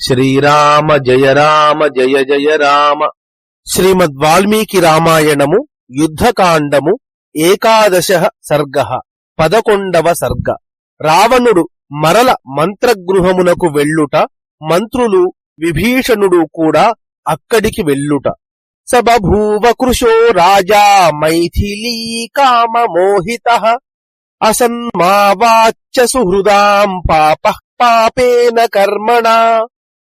శ్రీరామ జయ రామ జయ జయ రామ. శ్రీమద్ వాల్మీకి రామాయణము యుద్ధకాండము ఏకాదశ సర్గ పదకొండవ సర్గ. రావణుడు మరల మంత్రగృహమునకు వెళ్ళుట మంత్రులు విభీషణుడు కూడా అక్కడికి వెళ్ళుట. సబభూవ కృశో రాజా మైథిలీ కామ మోహిత అసన్మావాచ్చ సుహృదాం పాప పాపేన కర్మణ.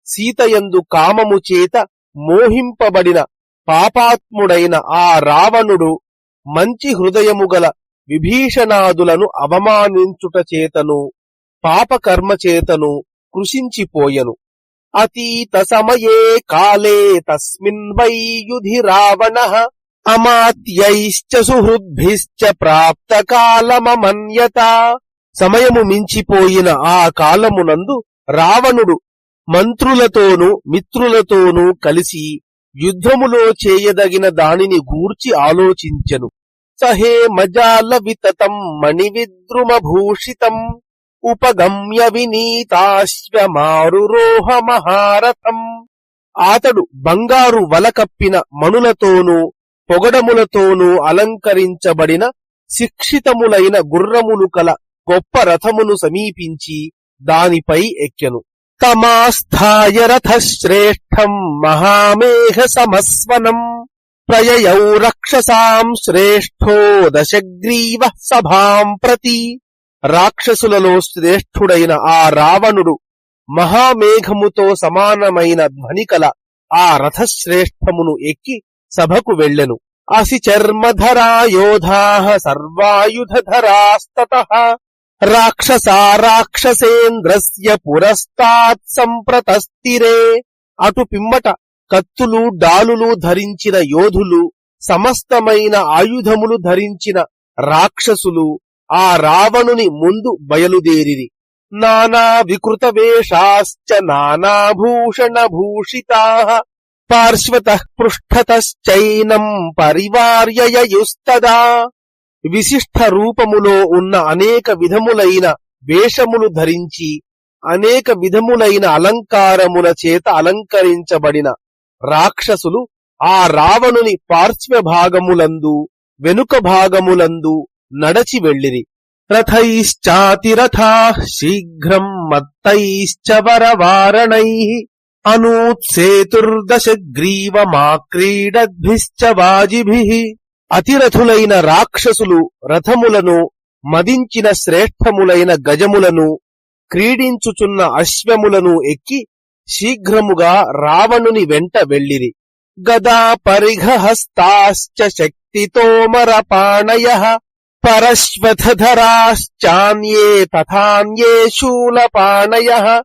సీతయందు కామము చేత మోహింపబడిన పాపాత్ముడైన ఆ రావణుడు మంచి హృదయము గల విభీషణాదులను అవమానించుట చేతను పాపకర్మ చేతను కృషించిపోయను. అతీత సమయే కాలే తస్మిన్ వైయుధి రావణ అమాత్యైశ్చ సుహృద్భిశ్చ ప్రాప్త కాలమమన్యత సమయము మించిపోయిన ఆ కాలమునందు రావణుడు మంత్రులతోనూ మిత్రులతోనూ కలిసి యుద్ధములో చేయదగిన దానిని గూర్చి ఆలోచించెను. సహే మజాల వితతం మణివిద్రుమభూషితం ఉపగమ్య వినీతాశ్వమారురోహ మహారథం. ఆతడు బంగారు వలకప్పిన మణులతోనూ పొగడములతోనూ అలంకరించబడిన శిక్షితములైన గుర్రములు కల గొప్ప రథమును సమీపించి దానిపై ఎక్కెను. తమాస్థాయ రథశ్రేష్టం మహామేఘ సమస్వనం ప్రయయౌ రక్షసాం శ్రేష్ఠో దశగ్రీవ సభాం ప్రతి రాక్షసులలో శ్రేష్ఠుడైన ఆ రావణుడు మహామేఘముతో సమానమైన ధ్వనికల ఆ రథశ్రేష్టమును ఎక్కి సభకు వెళ్ళెను. అసి చర్మధరా యోధా సర్వాయుధరాస్తత రాక్షసా రాక్షసేంద్రస్య పురస్తాత్ సంప్రతస్థిరే. అటు పిమ్మట కత్తులు డాలులు ధరించిన యోధులు సమస్తమైన ఆయుధములు ధరించిన రాక్షసులు ఆ రావణుని ముందు బయలుదేరిరి. నానా వికృత వేషాశ్చ నానాభూషణ భూషితా. పార్శ్వత పృష్ఠతశ్చైనం పరివార్యయుస్తదా విశిష్ట రూపములో ఉన్న అనేక విధములైన వేషములు ధరించి అనేక విధములైన అలంకారముల చేత అలంకరించబడిన రాక్షసులు ఆ రావణుని పార్శ్వ భాగములందు వెనుక భాగములందు నడచి వెళ్ళిరి. రథైశ్చాతిరథా శీఘ్రం మత్తైశ్చ వరవారణై అనూత్సేతుర్దశ గ్రీవమాక్రీడద్భిశ్చ వాజిభి. అతిరథులైన రాక్షసులు రథములను మదించిన శ్రేష్టములైన గజములను క్రీడించుచున్న అశ్వములను ఎక్కి శీఘ్రముగా రావణుని వెంట వెళ్ళిరి. గదా పరిఘహస్తాశ్చ శక్తితోమరపాణయ పరశ్వథధరాశ్చాన్యే తథాన్యే శూలపాణయ.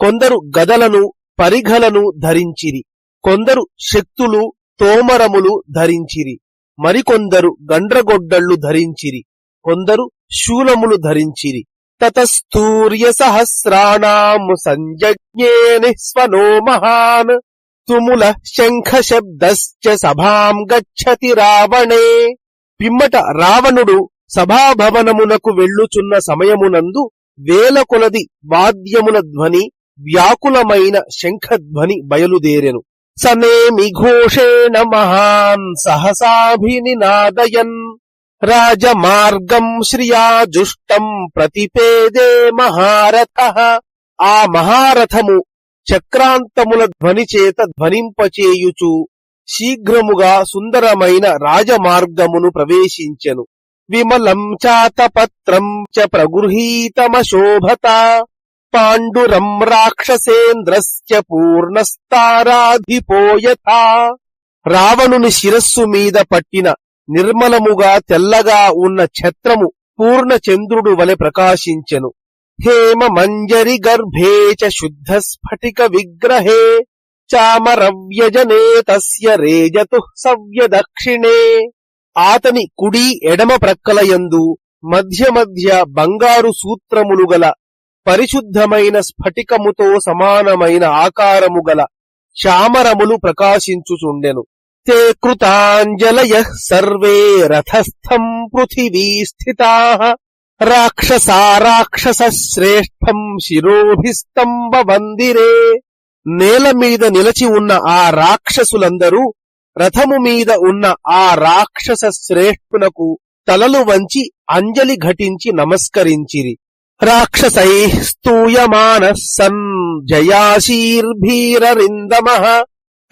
కొందరు గదలను పరిఘలను ధరించిరి. కొందరు శక్తులు తోమరములు ధరించిరి. మరికొందరు గండ్రగొడ్డళ్ళు ధరించిరి కొందరు శూలములు ధరించిరి. తతస్తూర్య సహస్రాణాము సంజజ్ఞే నిస్వనో మహాన్. తుముల శంఖ శబ్దశ్చ సభాం గచ్చతి రావణే. పిమ్మట రావణుడు సభాభవనమునకు వెళ్ళుచున్న సమయమునందు వేల కొలది వాద్యముల ధ్వని వ్యాకులమైన శంఖధ్వని బయలుదేరెను. సనేమి ఘోషేణ మహాన్ సహసాభినినాదయన్. రాజమార్గం శ్రియాజుష్టం ప్రతిపేదే మహారథ. ఆ మహారథము చక్రాంతముల ధ్వనిచేత ధ్వనింపచేయుచు శీఘ్రముగా సుందరమైన రాజమార్గమును ప్రవేశించెను. విమలం చాతపత్రం చ ప్రగృహీతమశోభత. పాండురం రాక్షసేంద్రస్య పూర్ణస్తారాధిపోయథా. రావణుని శిరస్సు మీద పట్టిన నిర్మలముగా తెల్లగా ఉన్న ఛత్రము పూర్ణచంద్రుడు వలె ప్రకాశించెను. హేమ మంజరి గర్భే చ శుద్ధ స్ఫటిక విగ్రహే చామరవ్యజనే తస్య రేజతు సవ్యదక్షిణే. ఆతని కుడి ఎడమ ప్రక్కలయందు మధ్య మధ్య బంగారు సూత్రములు గల పరిశుద్ధమైన స్ఫటికముతో సమానమైన ఆకారము గల చామరములు ప్రకాశించుచుండెను. తే కృతాంజలయ సర్వే రథస్థం పృథివీ స్థితా. రాక్షసా రాక్షస శ్రేష్టం శిరోభిస్తంభ వందిరే నేల మీద నిలచి ఉన్న ఆ రాక్షసులందరూ రథము మీద ఉన్న ఆ రాక్షస శ్రేష్ఠునకు తలలు వంచి అంజలి ఘటించి నమస్కరించిరి. రాక్షసై స్తూయమాన సన్ జయాశీర్భీరరిందమ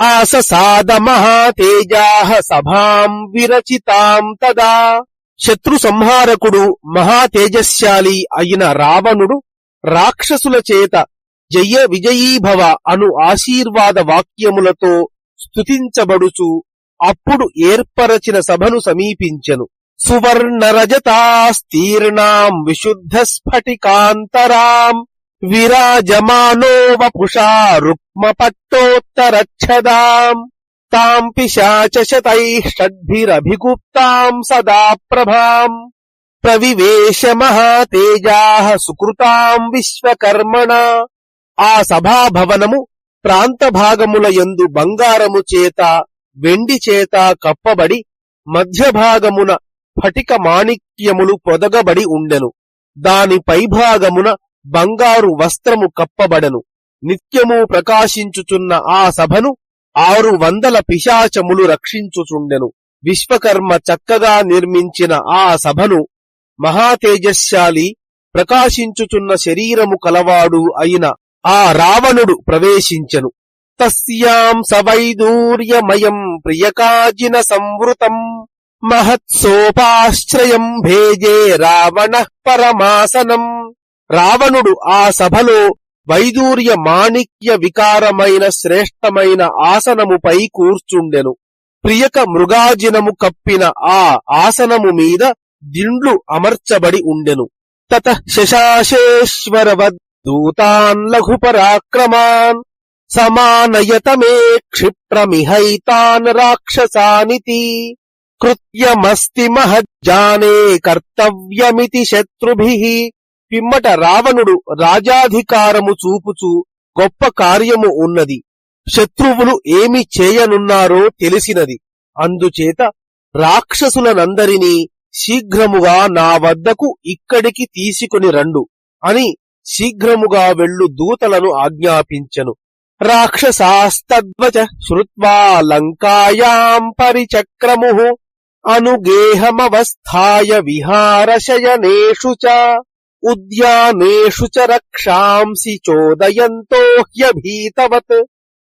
ఆససాదమహాతేజా సభాం విరచితాం తదా. శత్రు సంహారకుడు మహాతేజశాలి అయిన రావణుడు రాక్షసుల చేత జయ విజయీభవ అను ఆశీర్వాద వాక్యములతో స్తుతించబడుచు అప్పుడు ఏర్పరచిన సభను సమీపించెను. సువర్ణ రజతాస్తీర్ణాం విశుద్ధ స్ఫటికాంతరాం విరాజమానో వపుషా రుక్మ పట్టోత్తరచ్చదాం తాం పిశాచశతై షడ్భిరభిగుప్తాం సదా ప్రభాం ప్రవివేశ మహాతేజా సుకృతాం విశ్వకర్మణ ఆ సభాభవనము ప్రాంత భాగముల యందు బంగారము చేత వెండి చేత కప్పబడి మధ్యభాగమున స్ఫటిక మాణిక్యములు పొదగబడి ఉండెను. దాని పైభాగమున బంగారు వస్త్రము కప్పబడెను. నిత్యము ప్రకాశించుచున్న ఆ సభను ఆరు వందల పిశాచములు రక్షించుచుండెను. విశ్వకర్మ చక్కగా నిర్మించిన ఆ సభను మహాతేజశాలి ప్రకాశించుచున్న శరీరము కలవాడు అయిన ఆ రావణుడు ప్రవేశించెను. తస్యాం సవైదూర్యమయం ప్రియకాజిన సంవృతం. మహత్సోపాశ్రయం భేజే రావణ పరమాసనం. రావణుడు ఆ సభలో వైదూర్య మాణిక్య వికారమైన శ్రేష్టమైన ఆసనముపై కూర్చుండెను. ప్రియక మృగాజినము కప్పిన ఆ ఆసనము మీద దిండ్లు అమర్చబడి ఉండెను. తత శశాశేశ్వరవద్దూతాన్ లఘు పరాక్రమాన్ సమానయతమే క్షిప్రమిహైతాన్ రాక్షసానితి. కృత్యమస్తి మహజ్జానే కర్తవ్యమితి శత్రుభిః పిమ్మట రావణుడు రాజాధికారము చూపుచు గొప్ప కార్యము ఉన్నది। శత్రువులు ఏమి చేయనున్నారో తెలిసినది। అందుచేత రాక్షసులనందరినీ శీఘ్రముగా నా వద్దకు ఇక్కడికి తీసుకుని రండు అని శీఘ్రముగా వెళ్ళు దూతలను ఆజ్ఞాపించెను। రాక్షసాస్తద్వచ శ్రుత్వా లంకాయాం పరిచక్రము। అనుగేహమవస్థాయ విహారశయనేషు చ ఉద్యానేషు చ రక్షాంసి చోదయంతో హ్యభీతవత్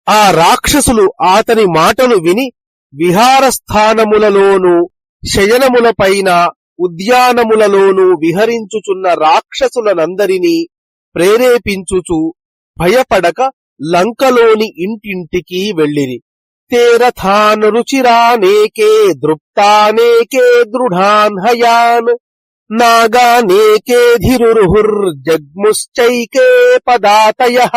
ఆ రాక్షసులు అతని మాటలు విని విహారస్థానములలోనూ శయనములపైన ఉద్యానములలోనూ విహరించుచున్న రాక్షసులనందరినీ ప్రేరేపించుచు భయపడక లంకలోని ఇంటింటికి వెళ్ళిరి. తేరథాన్ రుచిరానేకే దృప్తానేకే దృఢాన్ హయాన్ నాగానేకే ధిరుర్జగ్ముశ్చైకే పదాతయ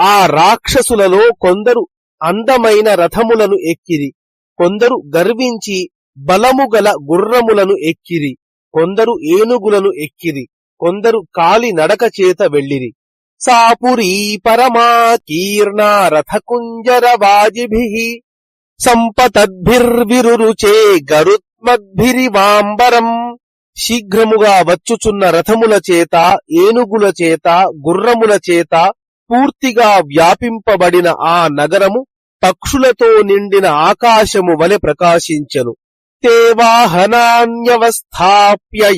ఆ రాక్షసులలో కొందరు అందమైన రథములను ఎక్కిరి. కొందరు గర్వించి బలము గల గుర్రములను ఎక్కిరి. కొందరు ఏనుగులను ఎక్కిరి. కొందరు కాలి నడక చేత వెళ్ళిరి. సాపురీ పరమా కీర్ణా వాజిభి సంపతద్భిర్విరుచే గరుత్మద్భిరివాంబరం శీఘ్రముగా వచ్చుచున్న రథముల చేత ఏనుగుల చేత గుర్రముల చేత పూర్తిగా వ్యాపింపబడిన ఆ నగరము పక్షులతో నిండిన ఆకాశము వలె ప్రకాశించెను. తే వాహనాన్యవస్థాప్య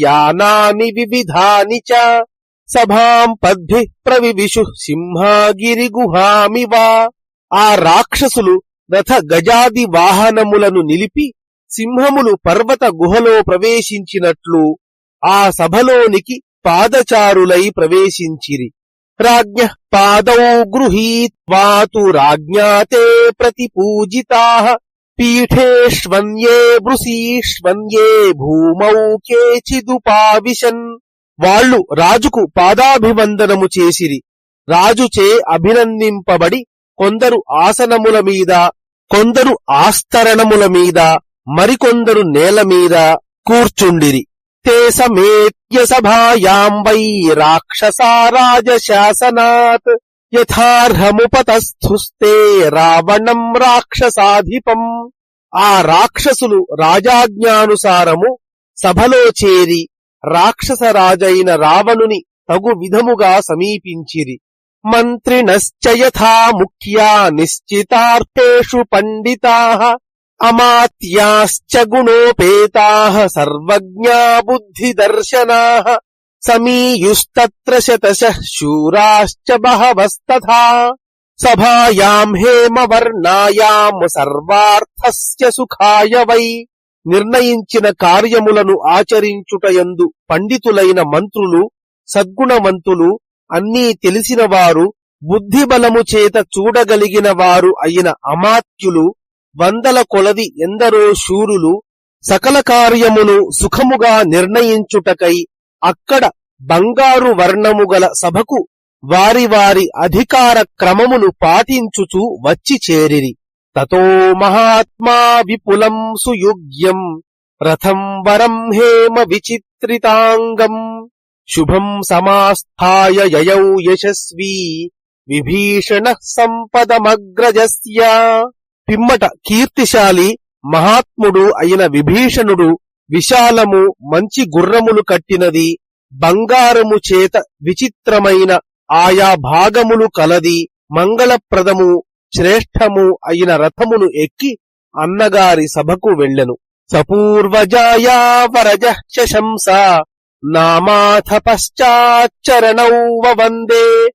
యానాని వివిధాని చ సభాం పద్భి ప్రవివిషు సింహాగిరి గుహామివా ఆ రాక్షసులు రథ గజాది వాహనములను నిలిపి సింహములు పర్వత గుహలో ప్రవేశించినట్లు ఆ సభలోనికి పాదచారులై ప్రవేశించిరి. రాజ్ఞ పాదౌ గృహీత్వాతు రాజ్ఞాతే ప్రతిపూజితా. పీఠేష్వన్యే వృషీష్వన్యే భూమౌ కేచిదుపావిశన్. వాళ్ళు రాజుకు పాదాభివందనము చేసిరి. రాజుచే అభినందింపబడి కొందరు ఆసనముల మీద కొందరు ఆస్తరణముల మీద మరికొందరు నేల మీద కూర్చుండిరి. తే సమేత్య సభాయాం వై రాక్షసారాజ యథార్హముపతస్థుస్తే రావణం రాక్షసాధిపం. ఆ రాక్షసులు రాజాజ్ఞానుసారము సభలో చేరి రాక్షసరాజైన రావణుని తగు విధముగా సమీపించిరి. మంత్రిణశ్చ ముఖ్యా నిశ్చితార్థేషు పండితా అమాత్యాశ్చ గుణోపేతా సర్వజ్ఞా బుద్ధిదర్శనా సమీయుస్తత్ర శతశ శూరాశ్చ బహవస్తథా. సభాయాం హేమవర్ణాయాం సర్వార్థస్య సుఖాయ వై నిర్ణయించిన కార్యములను ఆచరించుటయందు పండితులైన మంత్రులు సద్గుణవంతులు అన్నీ తెలిసిన వారు బుద్ధిబలము చేత చూడగలిగిన వారు అయిన అమాత్యులు వందల కొలది ఎందరో శూరులు సకల కార్యమును సుఖముగా నిర్ణయించుటకై అక్కడ బంగారు వర్ణము గల సభకు వారి వారి అధికార క్రమమును పాటించుచూ వచ్చి చేరిరి. తతో మహాత్మా విపులం సుయుగ్యం రథం వరం హేమ విచిత్రితాంగం శుభం సమాస్థాయ యయౌ యశస్వీ విభీషణ సంపదమగ్రజస్య. పిమ్మట కీర్తిశాలి మహాత్ముడు అయిన విభీషణుడు విశాలము మంచి గుర్రములు కట్టినది బంగారము చేత విచిత్రమైన ఆయా భాగములు కలది మంగళప్రదము శ్రేష్టము అయిన రథమును ఎక్కి అన్నగారి సభకు వెళ్ళెను. సపూర్వజాయా వరజ శశంస నామాథ పశ్చాచ్చరణౌ వందే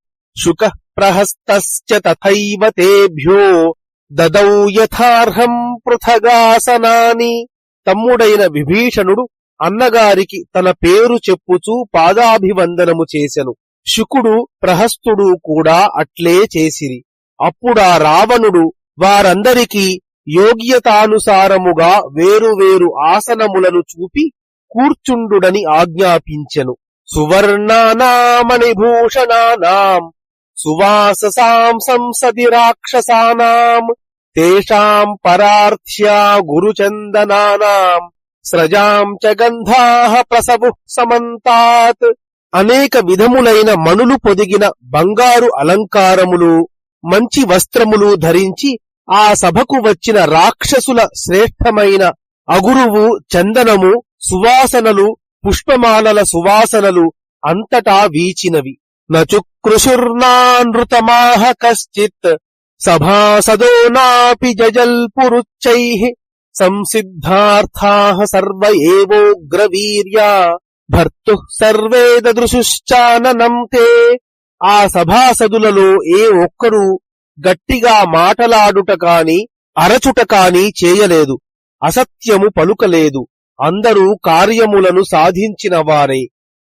శుక ప్రహస్తశ్చ తథైవ తేభ్యో దదౌ యథార్హం పృథగాసనాని. తమ్ముడైన విభీషణుడు అన్నగారికి తన పేరు చెప్పుచూ పాదాభివందనము చేసెను. శుకుడు ప్రహస్తుడు కూడా అట్లే చేసిరి. అప్పుడా రావణుడు వారందరికీ యోగ్యతానుసారముగా వేరువేరు ఆసనములను చూపి కూర్చుండుడని ఆజ్ఞాపించెను. సువర్ణానామణిభూషణానాం సువాససాం సంసది రాక్షసానాం తేషాం పరార్థ్యా గురుచందనానాం స్రజాం చ గంధాః ప్రసవు సమంతాత్. అనేక విధములైన మణులు పొదిగిన బంగారు అలంకారములు మంచి వస్త్రములు ధరించి ఆ సభకు వచ్చిన రాక్షసుల శ్రేష్టమైన అగురువు చందనము సువాసనలు పుష్పమాలల సువాసనలు అంతటా వీచినవి. నచుకృషుర్నానృతమాహ కశ్చిత్ సభాసదో నాపి జజల్పురుచ్చై సంసిద్ధార్థా సర్వ ఏవోగ్రవీర్యా భర్తు సర్వే దదృశుశ్చాననం తే ఆ సభాసదులలో ఏ ఒక్కరూ గట్టిగా మాటలాడుట కాని అరచుట కాని చేయలేదు. అసత్యము పలుకలేదు. అందరూ కార్యములను సాధించిన వారే.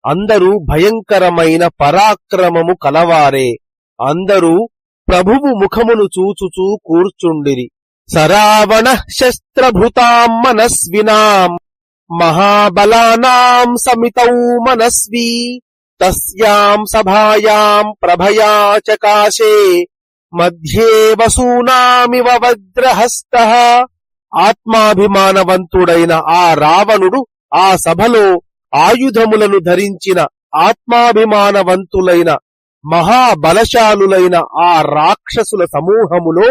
అందరూ భయంకరమైన పరాక్రమము కలవారే. అందరూ ప్రభువు ముఖమును చూచుచూ కూర్చుండిరి. సరావణ శస్త్రభృతాం మనస్వినాం. మహాబలానాం సమితౌ మనస్వీ. తస్యాం సభాయాం ప్రభయా చకాశే మధ్యే వసూనామివ వజ్రహస్త ఆత్మాభిమానవంతుడైన ఆ రావణుడు ఆ సభలో ఆయుధములను ధరించిన ఆత్మాభిమానవంతులైన మహాబలశాలులైన ఆ రాక్షసుల సమూహములో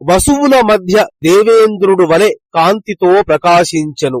వసువుల మధ్య దేవేంద్రుడు వలె కాంతితో ప్రకాశించెను.